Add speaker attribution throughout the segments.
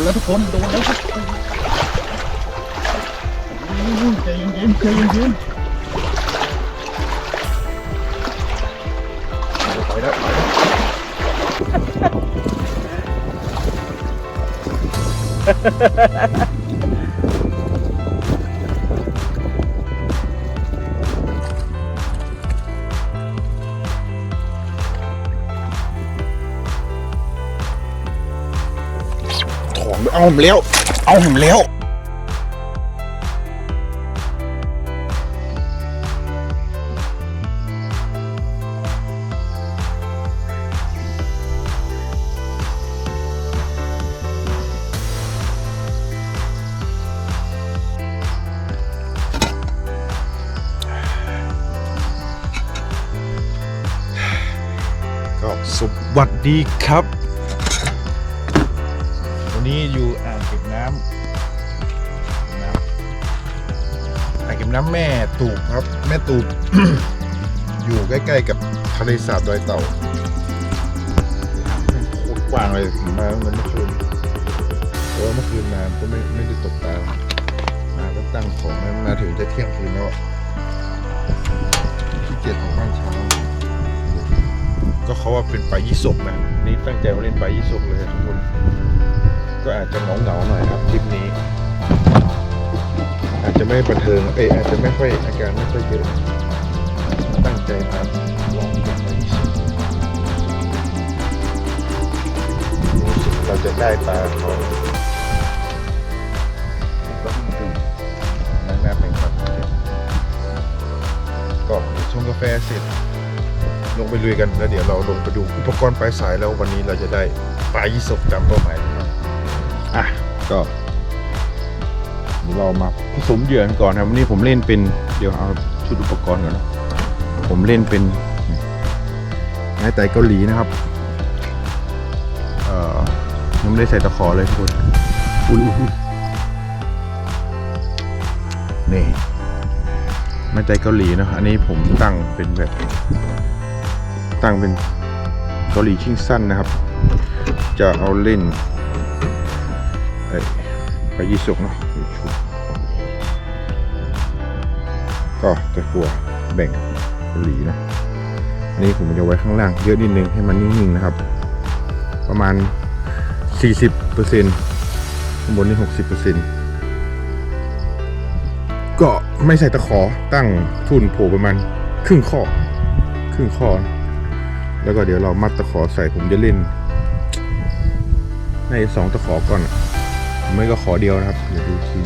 Speaker 1: นแล้วทุกคนโดนแล้วครับอู้ใจเย็นๆใจเย็นๆไปแล้วไปแล้วถอง เอาผมแล้ว เอาผมแล้วก็สวัสดีครับ นี้อยู่อ่างเก็บน้ำน้ำอ่างเก็บน้ำแม่ตูบครับ แม่ตูบ อยู่ใกล้ๆกับทะเลสาบดอยเต่าโคตรกว้างเลยมาเมือนเมื่อคืนแต่ว่าเมื่อคืนมาก็ไม่ไม่ได้ตกปลามาก็ตั้งของมามาถึงจะเที่ยงคืนแล้วอะขี้เกียจออกบ้านเช้า ก็เขาว่าเป็นปลายี่สกนะนี่ตั้งใจมาเล่นปลายี่สกเลยทุกคน ก็อาจจะเหงาเหงาๆหน่อยครับทริปนี้ อาจจะไม่บันเทิงเอยอาจจะไม่ค่อยอาการไม่ค่อยเยอะตั้งใจมาลองเป็นปลาเราจะได้ปลาเขาก็ดื่มนั่งหน้าเป็นครับก็ชงกาแฟเสร็จลงไปลุยกันแล้วเดี๋ยวเราลงไปดูอุปกรณ์ปลายสายแล้ววันนี้เราจะได้ปลายี่สกตามเป้าหมาย อะก็เรามาผสมเหยื่อกันก่อนครับวันนี้ผมเล่นเป็นเดี๋ยวเอาชุดอุปกรณ์ก่อนนะผมเล่นเป็นไม้ไตเกาหลีนะครับเอ่อยังไม่ได้ใส่ตะขอเลยทุกคนอุ้ยนี่ไม้ไตเกาหลีนะอันนี้ผมตั้งเป็นแบบ ตั้งเป็นเกาหลีชิงสั้นนะครับ จะเอาเล่น ไปยี่สกเนาะชุดก็จะกลัวแบ่งเกาหลีนะอันนี้ผมจะไว้ข้างล่างเยอะนิดนึงให้มันนิ่งๆนะครับ ประมาณ 40%ข้างบนนี่ 60%ก็ไม่ใส่ตะขอตั้งทุนโผล่ประมาณครึ่งข้อครึ่งข้อนะแล้วก็เดี๋ยวเรามัดตะขอใส่ผมจะเล่น ในสองตะขอก่อนอะ ไม่ก็ขอเดียวนะครับ เดี๋ยวดูที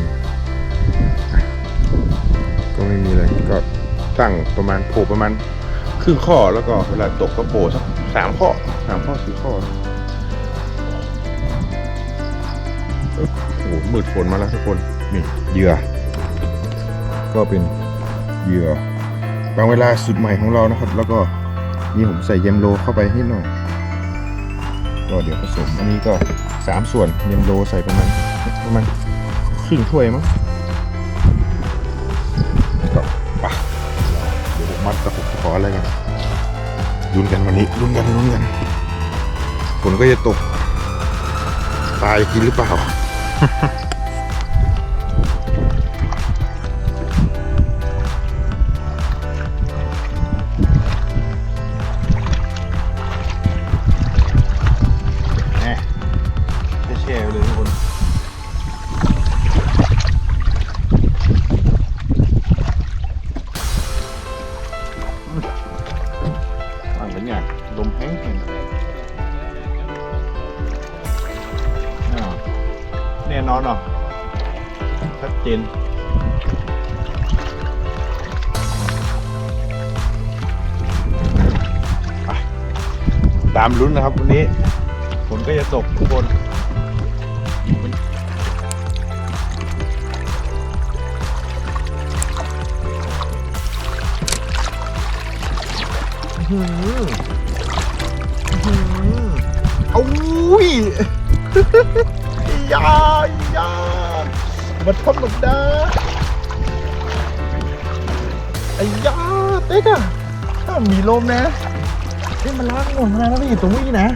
Speaker 1: ก็ไม่มีอะไรก็ตั้งประมาณโผล่ประมาณครึ่งข้อแล้วก็เวลาตกก็โผล่สักสามข้อสามข้อสี่ข้อโอ้โหมืดฝนมาแล้วทุกคนนี่เหยื่อ ก็เป็นเหยื่อบางเวลาสุดใหม่ของเรานะครับ แล้วก็นี่ผมใส่เยมโลเข้าไปนิดหน่อยก็เดี๋ยวผสมอันนี้ก็สามส่วนเยมโลใส่ประมาณ ประมาณครึ่งถ้วยมั้งก็ไปะเดี๋ยวผมมัดกระปุกขออะไรกันลุ้นกันวันนี้ลุ้นกันลุ้นกันฝนก็จะตก ตายกินหรือเปล่า น่นอนเนาะชัดเจนตามลุ้นนะครับวันนี้ฝนก็จะตกทุกคนเอาอุ้ย ยายามันธรรมดาไอ้ยาเต๊กอะถ้ามีลมนะนี่มันล้างหมดแล้วนะพี่ตรงนี้นะ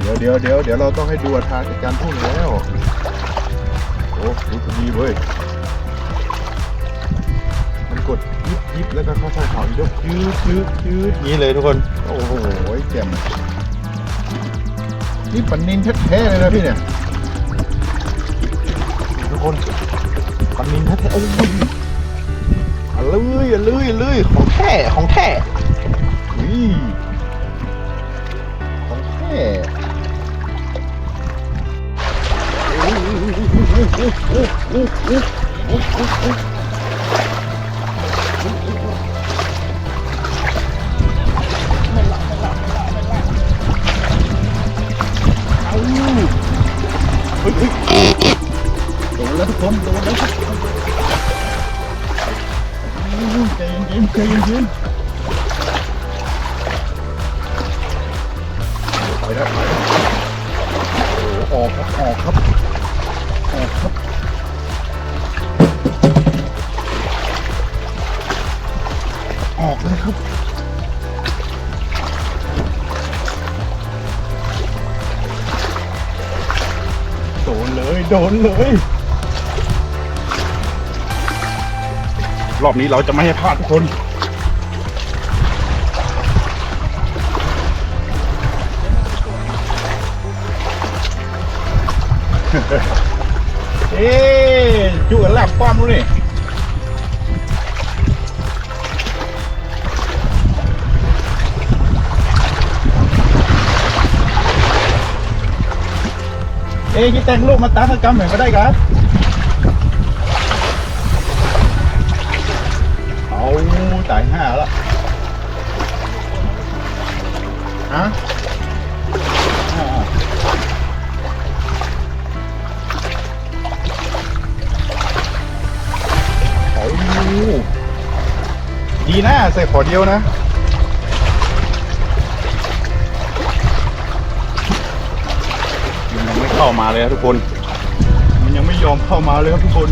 Speaker 1: เดี๋ดี๋ยวเดี๋ยวเดี๋ยวเดี๋ยวเราต้องให้ดูทางการพุ่งแล้วโอ้ดูดีเว้ยมันกดยิบยิบแล้วก็เข้าใส่เขายกยืดยืดยืดนี้เลยทุกคน โอ้โหแจ่ม นี่ปันนินแท้ๆเลยนะพี่เนี่ยทุกคนปันนินแท้ๆโอ้ยอะเลยอะเลยอะเลยของแท้ของแท้นี่ของแท้เอา โดนแล้วทุกคนโดนแล้วใจเย็นๆใจเย็นๆไปแล้วไปแล้วโอ้โหออกครับ โดนเลย รอบนี้เราจะไม่ให้พลาดทุกคนเอ๊ะจุกันแลบป้อมรู้นี่ เอ๊ะกี่แต่งลูกมาตากกรรมเหมือนก็ได้ครับ เอาตายห้าแล้วฮะอ่าโอ้ดีนะใส่ขอเดียวนะ เข้ามาเลยครับทุกคน มันยังไม่ยอมเข้ามาเลยครับทุกคน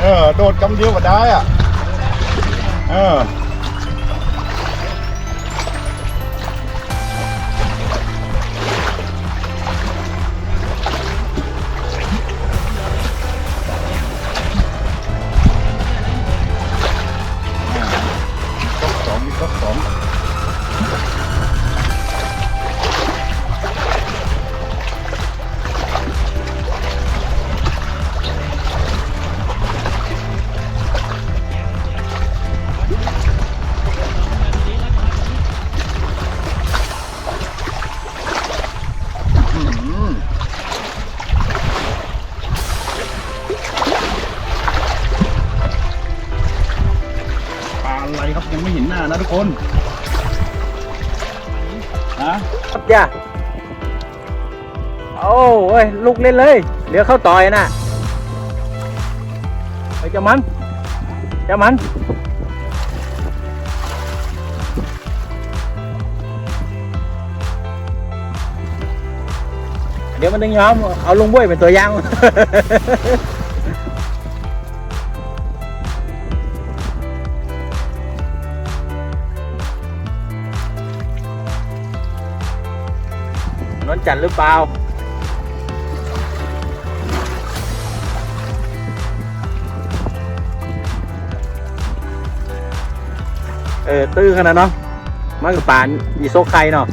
Speaker 1: เออโดดกำเดียวก็ได้อะ เออ
Speaker 2: โอ้ยลูกเล่นเลยเดี๋ยวเข้าต่อยนะไปเจ้ามันเจ้ามันเดี๋ยวมันต้องยอมเอาลุงบุ้ยเป็นตัวย่างนวลจันหรือเปล่า เออตื้อขนาดเนาะมันกับป่านอีโซไคเนาะ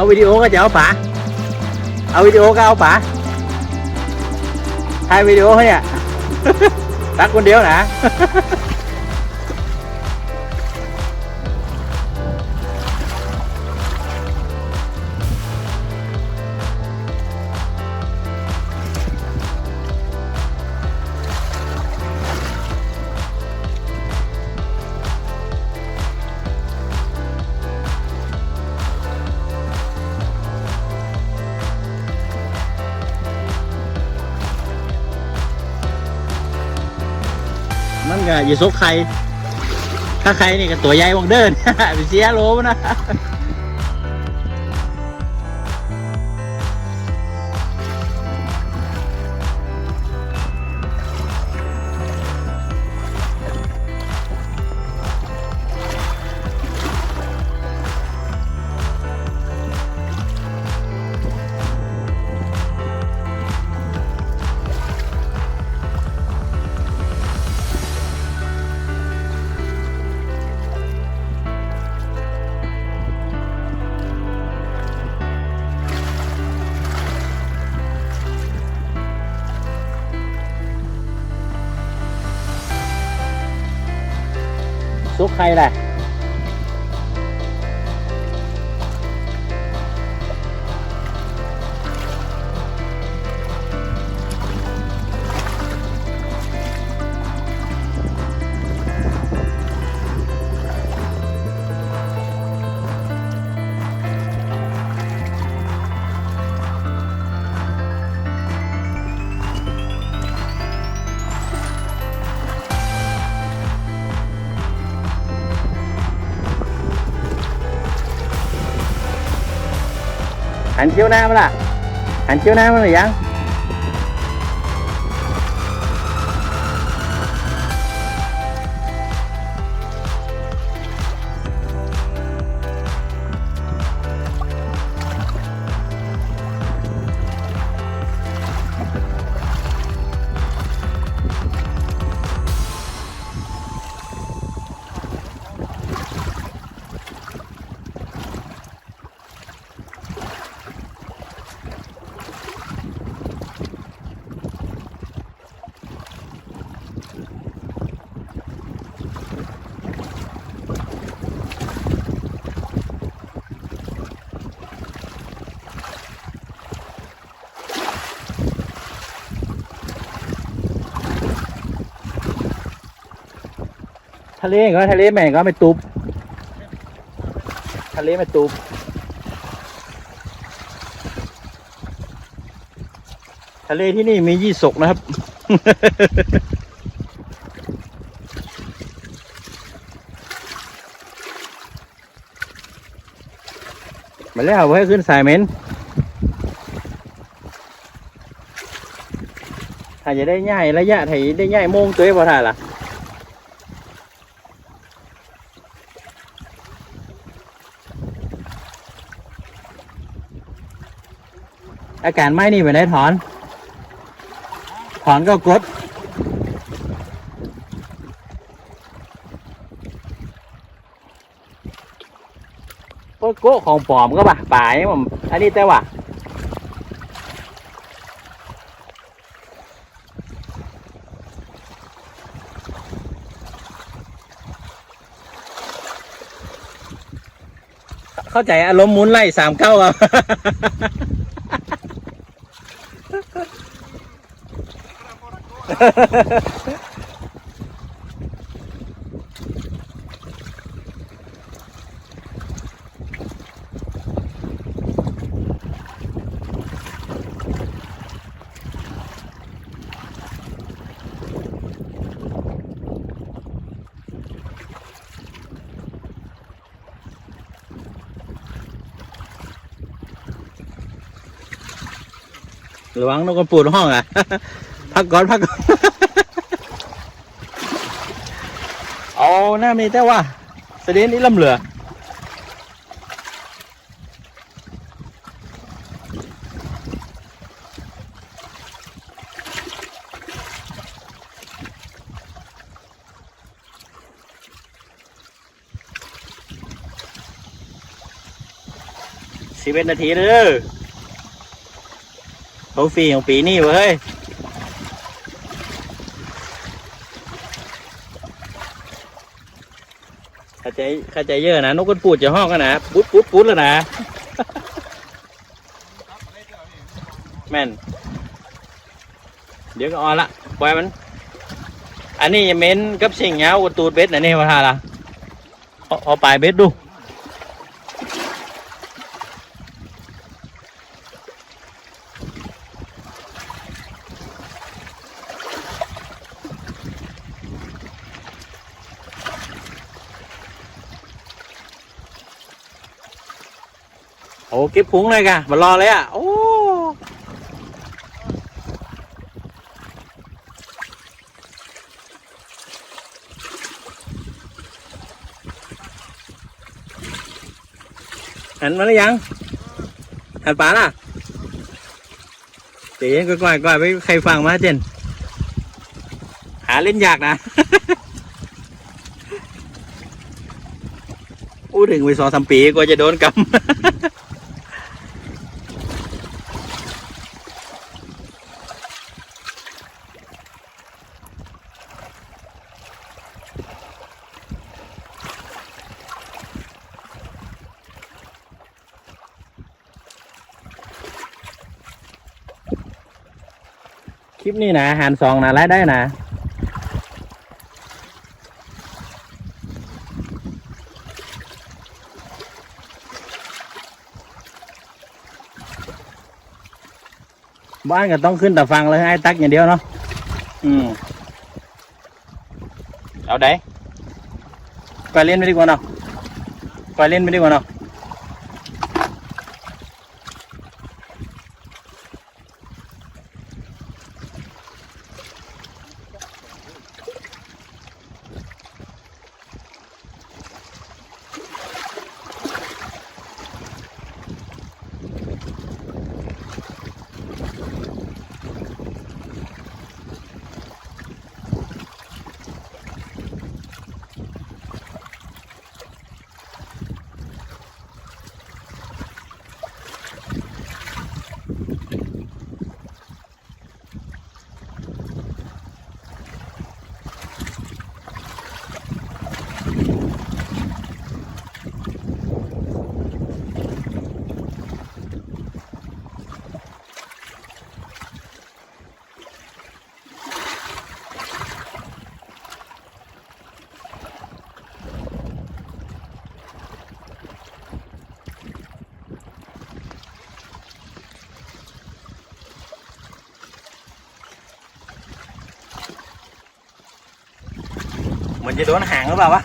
Speaker 2: เอาวิดีโอก็จะเอาป๋าเอาวิดีโอก็เอาป๋าถ่ายวิดีโอให้เนี่ยตักคนเดียวนะ อย่าซกใคร ถ้าใครนี่ก็ตัวใหญ่วังเดินไปเสียโลนะ ซุกใครแหละ หันเชี่ยวหน้ามาล่ะหันเชี่ยวหน้ามาหรือยัง ทะเลก็ทะเลแม่งก็ไม่ตุบทะเลไม่ตุบทะเลที่นี่มียี่สกนะครับ มาแล้วไว้ขึ้นสายเมนถ้าจะได้ง่ายระยะถ้าได้ง่ายโมงตัวเองพอถ่าล่ะ อาการไม่นี่ไปได้ถอน ถอนก็กดก็โกะของปลอมก็ป่ะป่าเนี่ยผมอันนี้แต่ว่าเข้าใจอารมณ์มุนไล่สามเก้าครับ ระวังนกกระปูดห้องอะ พักก่อนพักก่อนเอาหน้ามีแต่ว่าเสด็จนี้ลำเหลือสิบเอ็ดนาทีเด้อเขาฟรีของปีนี่เว้ยเข้า ใจเข้าใจเยอะนะนกกระปูดจะห้องกันนะปุ๊ดปุ๊ดปุ๊ดแล้วนะแม่น เดี๋ยวก็ออนละปล่อยมัน อันนี้อย่าเม้นกับสิ่งเงากัตูดเบ็ดนะนี่มาทาละเอาเอาปลายเบ็ดดู อ้เก็บพุงเลยกะมารอเลยอะ โอ้หันมาหรือยังหันปลาล่ะเดี๋ยวก่อยก่อยไปใครฟังมาเจนหาเล่นยากนะอู้ถึงไปสองสามปีกว่าจะโดนกำ คลิปนี้นะหารสองนะรายได้นะบ้านก็ต้องขึ้นแต่ฟังเลยให้ตักอย่างเดียวเนาะอืมเอาได้ไปเล่นไม่ดีกว่าเนาะไปเล่นไม่ดีกว่าเนาะ มันจะโดนหางหรือเปล่าวะ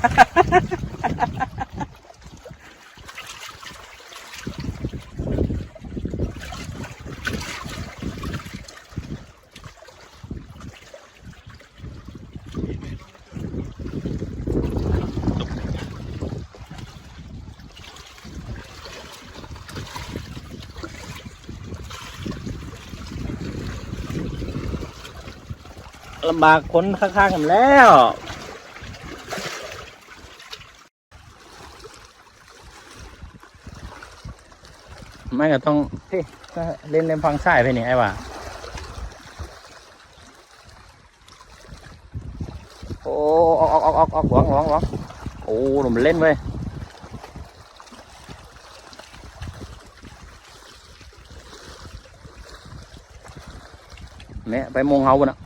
Speaker 2: ลำบากคนข้างๆกันแล้ว ไม่ก็ต้องเฮ้ยก็เล่นเล่นฟังสายไปนี่ไอ้ว่าโอ้ออกออกออกออกออกหวังหวังหวังโอ้หนุ่มนเล่นเว้ยเนี่ยไปมงเฮาบนอะ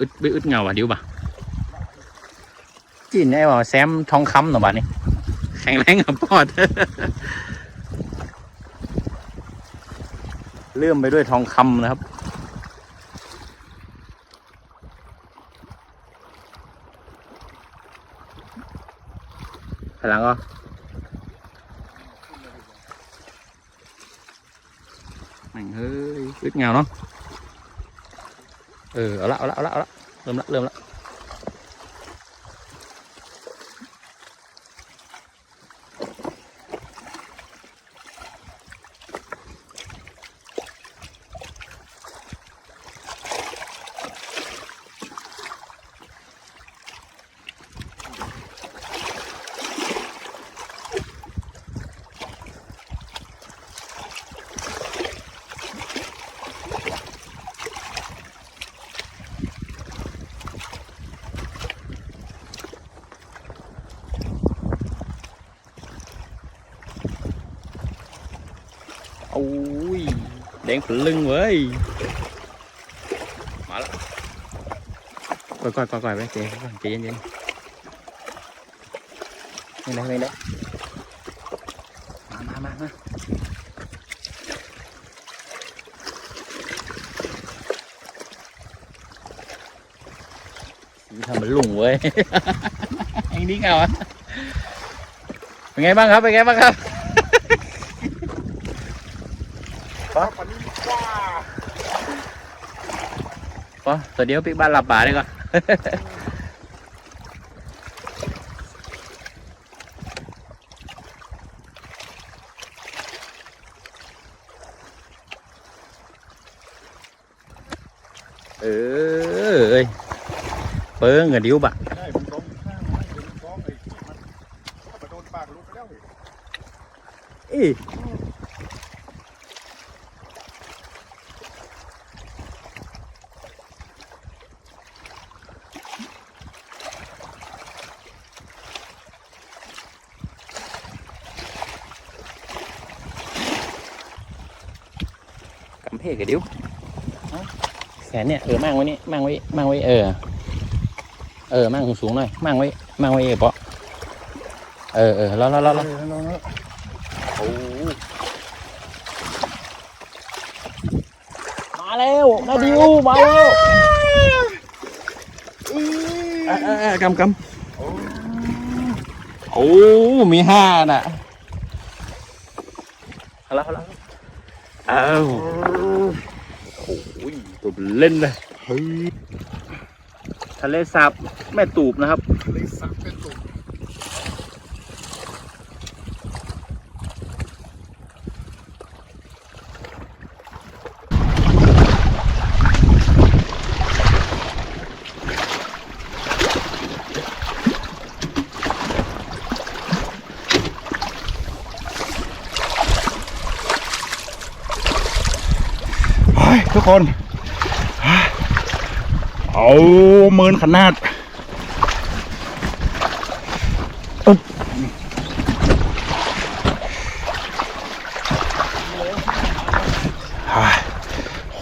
Speaker 2: อึดอึดเงาว่ะเดี๋ยวบ่ะจีนไอ้ว่าแซมทองคำหน่อบ้านี่แข็งแรงกับปอดเลื่อมไปด้วยทองคำนะครับ พลังก็แม่งเฮ้ยอึดเงาเนาะ เออเอาละเอาละเอาละ เอาละเริ่มละเริ่มละ งผลึงเว้ย มาแล้วก่อยก่อยก่อยก่อยไปเจ๊ก่อนใจเย็นเย็นไม่ได้ไม่ได้มามามามาทำมันลุงเว้ยอ้นี่เงาวะเป็นไงบ้างครับ เป็นไงบ้างครับ
Speaker 1: วันนี้ว้า
Speaker 2: ก็ตัวเดียวปิกบ้านหลับป่าดีกว่าเออเอ้ยเปิ้งกับดิ้วบะ
Speaker 1: ได้ผมร้องข้างไม่เห็นร้องไอ้ที่มันเข้าไปโดนปากรู้ไปแล้วเว้ย
Speaker 2: อีกำเพกกับดิ้วแขนเนี่ยเออมั่งไว้นี่มั่งไว้มั่งไว้เออ เออมั่งสูงๆหน่อยมั่งไว้มั่งไว้เออเปาะเออเออแล้วแล้วแล้ว
Speaker 1: เอ
Speaker 2: แล้ว
Speaker 1: อแล้วแล้ว
Speaker 2: โอ้มาแล้วนาดิวมาแล้วอะอะอะกำกำ
Speaker 1: โอ้
Speaker 2: โอ้มีห้าน่ะเอาละเอาละอ้าวโอ้ยตัว เล่นเลย
Speaker 1: เฮ้ย
Speaker 2: ทะเลสาบแม่ตูบนะครับ
Speaker 1: เลยสักเป็นตุ่มเฮ้ยทุกคน เอาเมินขนาดอึ๊บฮ่าโห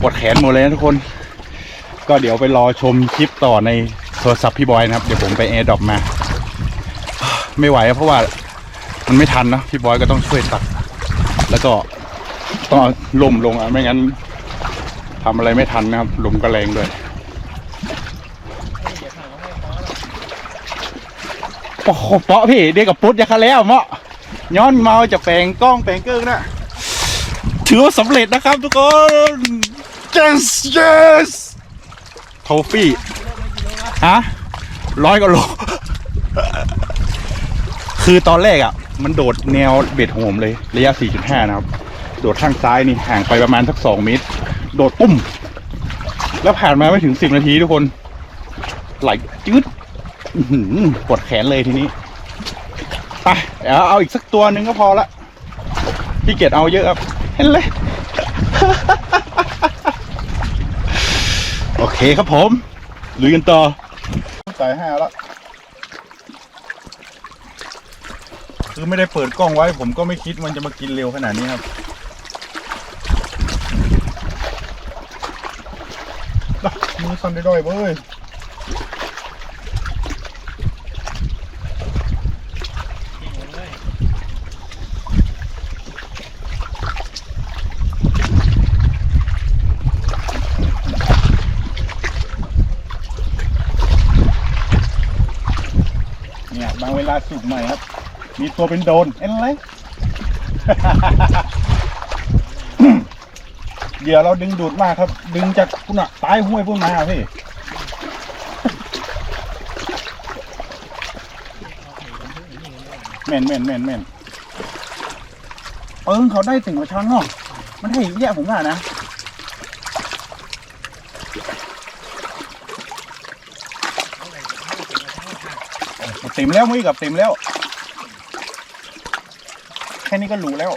Speaker 1: ปวดแขนหมดเลยนะทุกคน ก็เดี๋ยวไปรอชมคลิปต่อในโทรศัพท์พี่บอยนะครับ เดี๋ยวผมไปแอร์ดรอปมา ไม่ไหวเพราะว่ามันไม่ทันนะ พี่บอยก็ต้องช่วยตัก แล้วก็ต้องเอาลมลงอะไม่งั้น ทำอะไรไม่ทันนะครับลมก็แรงด้วยโอ้โหเปาะพี่เด็กกับปุ๊ดยาคาแล้วเมาะย้อนเมาจะแปลงกล้องแปลงเกิ้งนะถือว่าสำเร็จนะครับทุกคน yes yes โทฟี่ฮะร้อยกว่าโลคือตอนแรกอะ มันโดดแนวเบ็ดโหมเลยระยะ 4.5 นะครับ โดดข้างซ้ายนี่ห่างไปประมาณสัก 2 เมตร โดดปุ้ม แล้วผ่านมาไม่ถึง10นาทีทุกคน ไหลจืดปวดแขนเลยทีนี้ไปเดี๋ยวเอาอีกสักตัวหนึ่งก็พอละพี่เกียจเอาเยอะครับเห็นเลยโอเคครับผมลุยกันต่อสายห้าแล้วคือไม่ได้เปิดกล้องไว้ ผมก็ไม่คิดมันจะมากินเร็วขนาดนี้ครับอะันได้ด้วยเว้ยเนี่ยบางเวลาสุกใหน่ครับ มีตัวเป็นโดนเอ็นไร เดี๋ยวเราดึงดูดมากครับ ดึงจากพุ่นอะตายห้วยพุ่นมาอะพี่แม่นแม่นแม่นแม่นเอิงเขาได้ถึงกว่าช้อนเนาะมันให้แย่ผมว่านะเต็มแล้วมุ้ยกับเต็มแล้ว แค่นี้ก็รู้แล้ว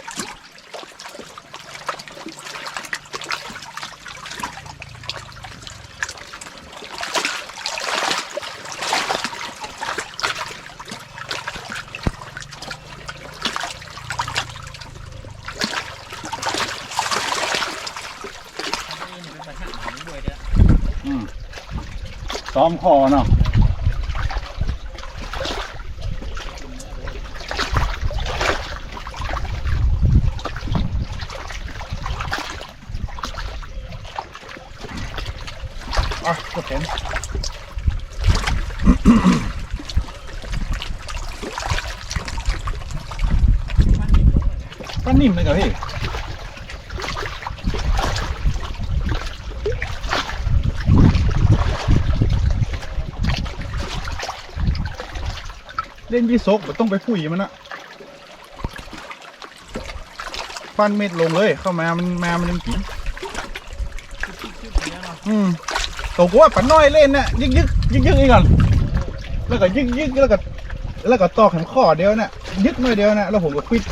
Speaker 3: ซ้อมคอเนาะ
Speaker 1: อะกดแขนปั้นนิ่มเลยเหรอพี่ เล่นยี่ซกมันต้องไปคุยมันอะปั้นเม็ดลงเลย เข้ามามันมามันยังกินอืมตัวกูว่าปันน้อยเล่นน่ะยึกยึกยึกยึกอีกก่อนแล้วก็ยึกยึกแล้วก็แล้วก็ตอกแขนข้อเดียวน่ะยึกหน่อยเดียวน่ะแล้วผมก็ควิด